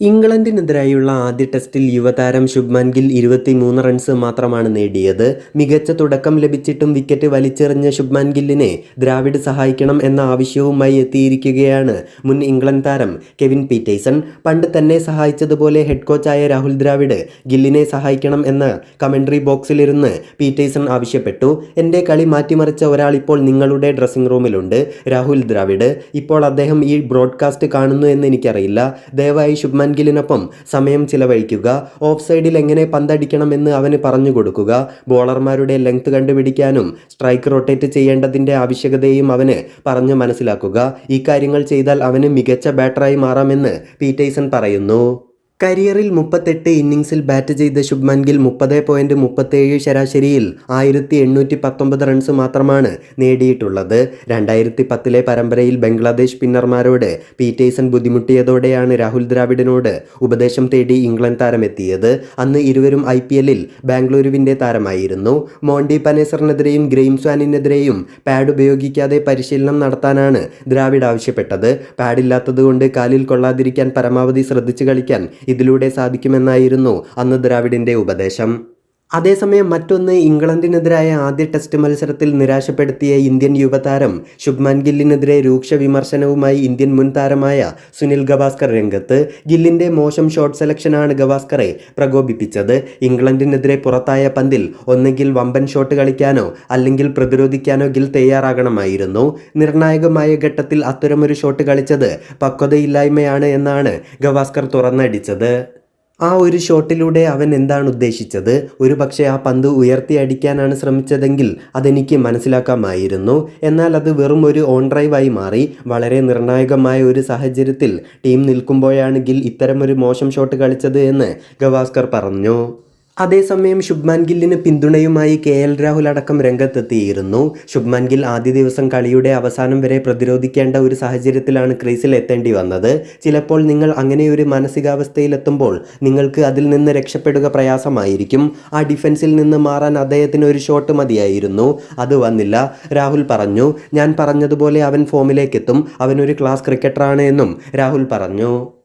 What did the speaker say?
ഇംഗ്ലണ്ടിനെതിരായുള്ള ആദ്യ ടെസ്റ്റിൽ യുവതാരം ശുഭ്മാൻ ഗിൽ ഇരുപത്തിമൂന്ന് റൺസ് മാത്രമാണ് നേടിയത്. മികച്ച തുടക്കം ലഭിച്ചിട്ടും വിക്കറ്റ് വലിച്ചെറിഞ്ഞ ശുഭ്മാൻ ഗില്ലിനെ ദ്രാവിഡ് സഹായിക്കണം എന്ന ആവശ്യവുമായി എത്തിയിരിക്കുകയാണ് മുൻ ഇംഗ്ലണ്ട് താരം കെവിൻ പീറ്റേഴ്സൺ. പണ്ട് തന്നെ സഹായിച്ചതുപോലെ ഹെഡ് കോച്ചായ രാഹുൽ ദ്രാവിഡ് ഗില്ലിനെ സഹായിക്കണം എന്ന് കമൻട്രി ബോക്സിലിരുന്ന് പീറ്റേഴ്സൺ ആവശ്യപ്പെട്ടു. എന്റെ കളി മാറ്റിമറിച്ച ഒരാൾ ഇപ്പോൾ നിങ്ങളുടെ ഡ്രസ്സിംഗ് റൂമിലുണ്ട്. രാഹുൽ ദ്രാവിഡ് ഇപ്പോൾ അദ്ദേഹം ഈ ബ്രോഡ്കാസ്റ്റ് കാണുന്നു എന്ന് എനിക്കറിയില്ല. ദയവായി ശുഭ്മാൻ ഗില്ലിനൊപ്പം സമയം ചിലവഴിക്കുക ഓഫ് സൈഡിൽ എങ്ങനെ പന്തടിക്കണമെന്ന് അവന് പറഞ്ഞു കൊടുക്കുക ബോളർമാരുടെ ലെങ്ത് കണ്ടുപിടിക്കാനും സ്ട്രൈക്ക് റൊട്ടേറ്റ് ചെയ്യേണ്ടതിന്റെ ആവശ്യകതയും അവന് പറഞ്ഞു മനസ്സിലാക്കുക. ഈ കാര്യങ്ങൾ ചെയ്താൽ അവന് മികച്ച ബാറ്ററായി മാറാമെന്ന് പീറ്റേഴ്സൺ പറയുന്നു. കരിയറിൽ മുപ്പത്തെട്ട് ഇന്നിംഗ്സിൽ ബാറ്റ് ചെയ്ത ശുഭ്മൻ ഗിൽ മുപ്പത് പോയിന്റ് മുപ്പത്തേഴ് ശരാശരിയിൽ ആയിരത്തി എണ്ണൂറ്റി പത്തൊമ്പത് റൺസ് മാത്രമാണ് നേടിയിട്ടുള്ളത്. രണ്ടായിരത്തി പത്തിലെ പരമ്പരയിൽ ബംഗ്ലാദേശ് സ്പിന്നർമാരോട് പീറ്റേഴ്സൺ ബുദ്ധിമുട്ടിയതോടെയാണ് രാഹുൽ ദ്രാവിഡിനോട് ഉപദേശം തേടി ഇംഗ്ലണ്ട് താരമെത്തിയത്. അന്ന് ഇരുവരും ഐ പി എല്ലിൽ ബാംഗ്ലൂരുവിന്റെ താരമായിരുന്നു. മോണ്ടി പനേസറിനെതിരെയും ഗ്രെയിം സ്വാനിനെതിരെയും പാഡ് ഉപയോഗിക്കാതെ പരിശീലനം നടത്താനാണ് ദ്രാവിഡ് ആവശ്യപ്പെട്ടത്. പാഡില്ലാത്തതുകൊണ്ട് കാലിൽ കൊള്ളാതിരിക്കാൻ പരമാവധി ശ്രദ്ധിച്ചു കളിക്കാൻ ഇതിലൂടെ സാധിക്കുമെന്നായിരുന്നു അന്ന് ദ്രാവിഡിന്റെ ഉപദേശം. അതേസമയം മറ്റൊന്ന് ഇംഗ്ലണ്ടിനെതിരായ ആദ്യ ടെസ്റ്റ് മത്സരത്തിൽ നിരാശപ്പെടുത്തിയ ഇന്ത്യൻ യുവതാരം ശുഭ്മാൻ ഗില്ലിനെതിരെ രൂക്ഷ വിമർശനവുമായി ഇന്ത്യൻ മുൻ താരമായ സുനിൽ ഗവാസ്കർ രംഗത്ത് ഗില്ലിന്റെ മോശം ഷോട്ട് സെലക്ഷനാണ് ഗവാസ്കറെ പ്രകോപിപ്പിച്ചത്. ഇംഗ്ലണ്ടിനെതിരെ പുറത്തായ പന്തിൽ ഒന്നുകിൽ വമ്പൻ ഷോട്ട് കളിക്കാനോ അല്ലെങ്കിൽ പ്രതിരോധിക്കാനോ ഗിൽ തയ്യാറാകണമായിരുന്നു. നിർണായകമായ ഘട്ടത്തിൽ അത്തരമൊരു ഷോട്ട് കളിച്ചത് പക്വതയില്ലായ്മയാണ് എന്നാണ് ഗവാസ്കർ തുറന്നടിച്ചത്. ആ ഒരു ഷോട്ടിലൂടെ അവൻ എന്താണ് ഉദ്ദേശിച്ചത്? ഒരു പക്ഷേ ആ പന്ത് ഉയർത്തി അടിക്കാനാണ് ശ്രമിച്ചതെങ്കിൽ അതെനിക്ക് മനസ്സിലാക്കാമായിരുന്നു. എന്നാൽ അത് വെറും ഒരു ഓൺ ഡ്രൈവായി മാറി. വളരെ നിർണായകമായ ഒരു സാഹചര്യത്തിൽ ടീം നിൽക്കുമ്പോഴാണെങ്കിൽ ഇത്തരമൊരു മോശം ഷോട്ട് കളിച്ചത് എന്ന് ഗവാസ്കർ പറഞ്ഞു. അതേസമയം ശുഭ്മാൻ ഗില്ലിന് പിന്തുണയുമായി കെ എൽ രാഹുൽ അടക്കം രംഗത്തെത്തിയിരുന്നു. ശുഭ്മാൻ ഗിൽ ആദ്യ ദിവസം കളിയുടെ അവസാനം വരെ പ്രതിരോധിക്കേണ്ട ഒരു സാഹചര്യത്തിലാണ് ക്രീസിൽ എത്തേണ്ടി വന്നത്. ചിലപ്പോൾ നിങ്ങൾ അങ്ങനെ ഒരു മാനസികാവസ്ഥയിലെത്തുമ്പോൾ നിങ്ങൾക്ക് അതിൽ നിന്ന് രക്ഷപ്പെടുക പ്രയാസമായിരിക്കും. ആ ഡിഫൻസിൽ നിന്ന് മാറാൻ അദ്ദേഹത്തിന് ഒരു ഷോട്ട് മതിയായിരുന്നു. അത് വന്നില്ല. രാഹുൽ പറഞ്ഞു ഞാൻ പറഞ്ഞതുപോലെ അവൻ ഫോമിലേക്കെത്തും. അവനൊരു ക്ലാസ് ക്രിക്കറ്ററാണ് എന്നും രാഹുൽ പറഞ്ഞു.